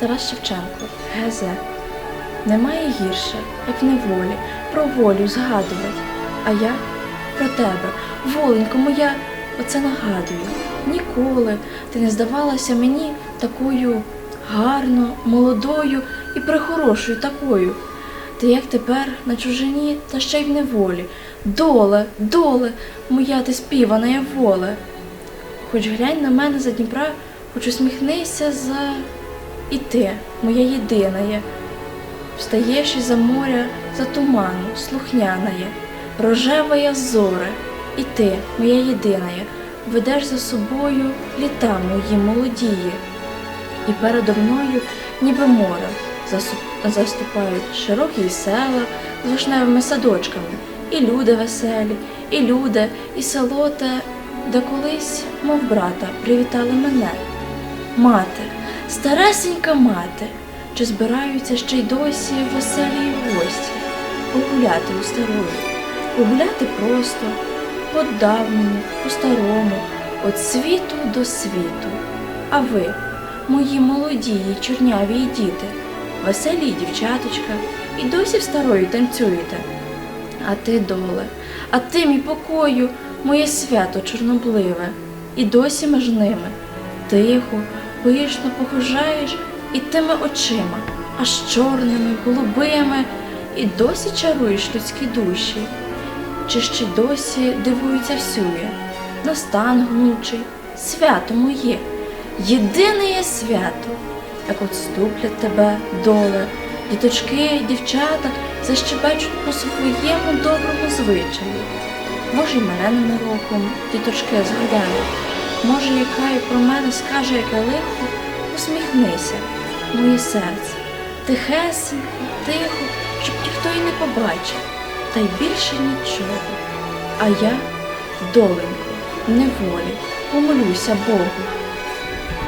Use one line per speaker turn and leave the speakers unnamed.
Тарас Шевченко, ГЗ. Немає гірше, як в неволі, про волю згадувати. А я про тебе, воленько моя, оце нагадую. Ніколи ти не здавалася мені такою гарно, молодою і прихорошою такою. Ти як тепер на чужині та ще й в неволі. Доле, доле, моя ти співана я воле. Хоч глянь на мене за Дніпра, хоч усміхнися за і ти, моя єдина є. Встаєш із-за моря, за туману, слухняна є, рожева я зоре, і ти, моя єдина є, ведеш за собою літа мої молодії, і передо мною, ніби море, заступають широкі села з вишневими садочками, і люди веселі, і люди, і село те, де колись, мов брата, привітали мене. Мати, старесенька мати, чи збираються ще й досі веселі гості погуляти у старої, погуляти просто, по-давньому, по-старому, від світу до світу. А ви, мої молоді й чорняві й діти, веселі дівчаточка, і досі в старої танцюєте. А ти, доле, а ти, мій покою, моє свято чорнобливе, і досі між ними. Тихо, пишно похожаєш і тими очима, аж чорними, голубими, і досі чаруєш людські душі. Чи ще досі дивується всює, на стан гнучий, свято моє, єдине є свято, як от ступлять тебе доле, діточки, дівчата защебечуть по своєму доброму звичаю. Може, й мене ненароком діточки згадають, може, яка й про мене скаже, яке лихо, усміхнися, моє серце, тихесенько, тихо, щоб ніхто й не побачив, та й більше нічого. А я, доленько, неволі, помолюся Богу,